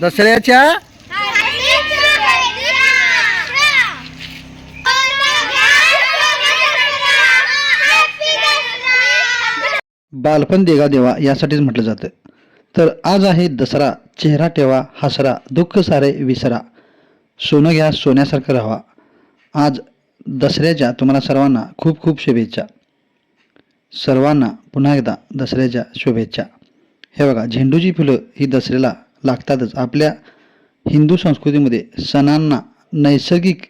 दसऱ्याच्या बालपण देगा देवा यासाठीच म्हटलं जातं. तर आज आहे दसरा. चेहरा ठेवा हसरा दुःख सारे विसरा. सोनं घ्या सोन्यासारखं राहा आज दसऱ्याच्या तुम्हाला सर्वांना खूप खूप शुभेच्छा. सर्वांना पुन्हा एकदा दसऱ्याच्या शुभेच्छा. हे बघा झेंडूची फुलं ही दसऱ्याला लागतातच. आपल्या हिंदू संस्कृतीमध्ये सणांना नैसर्गिक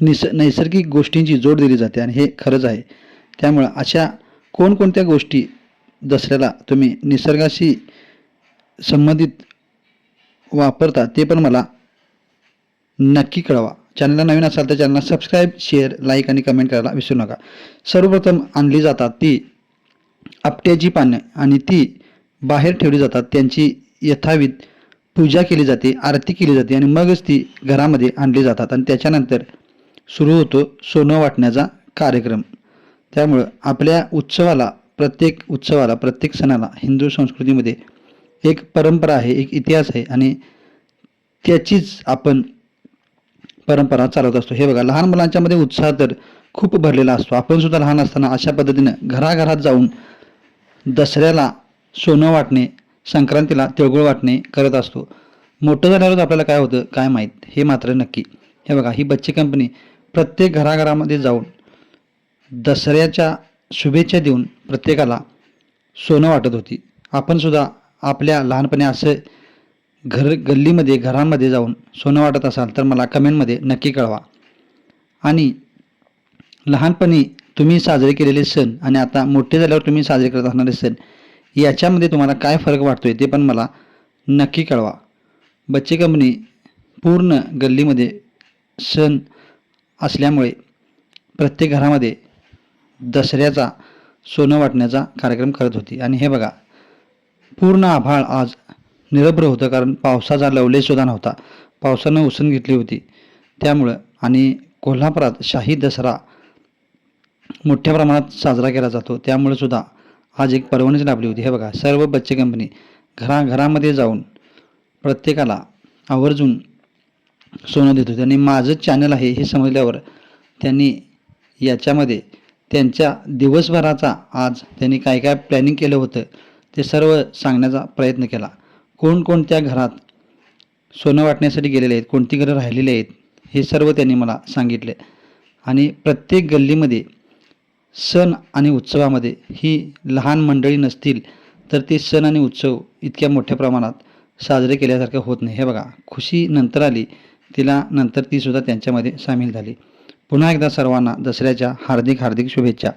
निस नैसर्गिक गोष्टींची जोड दिली जाते आणि हे खरंच आहे. त्यामुळं अशा कोणकोणत्या गोष्टी दसऱ्याला तुम्ही निसर्गाशी संबंधित वापरता ते पण मला नक्की कळवा. चॅनलला नवीन असाल तर चॅनलला सबस्क्राईब शेअर लाईक आणि कमेंट करायला विसरू नका. सर्वप्रथम आणली जातात ती आपट्याची पानं आणि ती बाहेर ठेवली जातात त्यांची यथाविध पूजा केली जाते आरती केली जाते आणि मगच ती घरामध्ये आणली जातात आणि त्याच्यानंतर सुरू होतो सोनं वाटण्याचा कार्यक्रम. त्यामुळं आपल्या उत्सवाला प्रत्येक उत्सवाला प्रत्येक सणाला हिंदू संस्कृतीमध्ये एक परंपरा आहे एक इतिहास आहे आणि त्याचीच आपण परंपरा चालवत असतो. हे बघा लहान मुलांच्यामध्ये उत्साह तर खूप भरलेला असतो. आपण सुद्धा लहान असताना अशा पद्धतीनं घराघरात जाऊन दसऱ्याला सोनं वाटणे संक्रांतीला तिळगुळ वाटणे करत असतो. मोठं झाल्यावरच आपल्याला काय होतं काय माहीत? हे मात्र नक्की. हे बघा ही बच्ची कंपनी प्रत्येक घराघरामध्ये जाऊन दसऱ्याच्या शुभेच्छा देऊन प्रत्येकाला सोनं वाटत होती. आपणसुद्धा आपल्या लहानपणी असं घर गल्लीमध्ये घरांमध्ये जाऊन सोनं वाटत असाल तर मला कमेंटमध्ये नक्की कळवा. आणि लहानपणी तुम्ही साजरे केलेले सण आणि आता मोठे झाल्यावर तुम्ही साजरे करत असणारे सण याच्यामध्ये तुम्हाला काय फरक वाटतोय ते पण मला नक्की कळवा. बच्चे कंपनी पूर्ण गल्लीमध्ये सण असल्यामुळे प्रत्येक घरामध्ये दसऱ्याचा सोनं वाटण्याचा कार्यक्रम करत होती. आणि हे बघा पूर्ण आभाळ आज निरभ्र होतं कारण पावसाचा लवलेसुद्धा नव्हता. पावसानं उसण घेतली होती. त्यामुळं आणि कोल्हापुरात शाही दसरा मोठ्या प्रमाणात साजरा केला जातो. त्यामुळे सुद्धा आज एक परवानगी लाभली होती. हे बघा सर्व बच्चे कंपनी घराघरामध्ये जाऊन प्रत्येकाला आवर्जून सोनं देत होते. आणि माझं चॅनल आहे हे समजल्यावर त्यांनी याच्यामध्ये त्यांच्या दिवसभराचा आज त्यांनी काय काय प्लॅनिंग केलं होतं ते सर्व सांगण्याचा प्रयत्न केला. कोणकोणत्या घरात सोनं वाटण्यासाठी गेलेले आहेत कोणती घरं राहिलेली आहेत हे सर्व त्यांनी मला सांगितले. आणि प्रत्येक गल्लीमध्ये सण आणि उत्सवामध्ये ही लहान मंडळी नसतील तर ते सण आणि उत्सव इतक्या मोठ्या प्रमाणात साजरे केल्यासारखं होत नाही. हे बघा खुशी नंतर आली तिला नंतर तीसुद्धा त्यांच्यामध्ये सामील झाली. पुन्हा एकदा सर्वांना दसऱ्याच्या हार्दिक हार्दिक शुभेच्छा.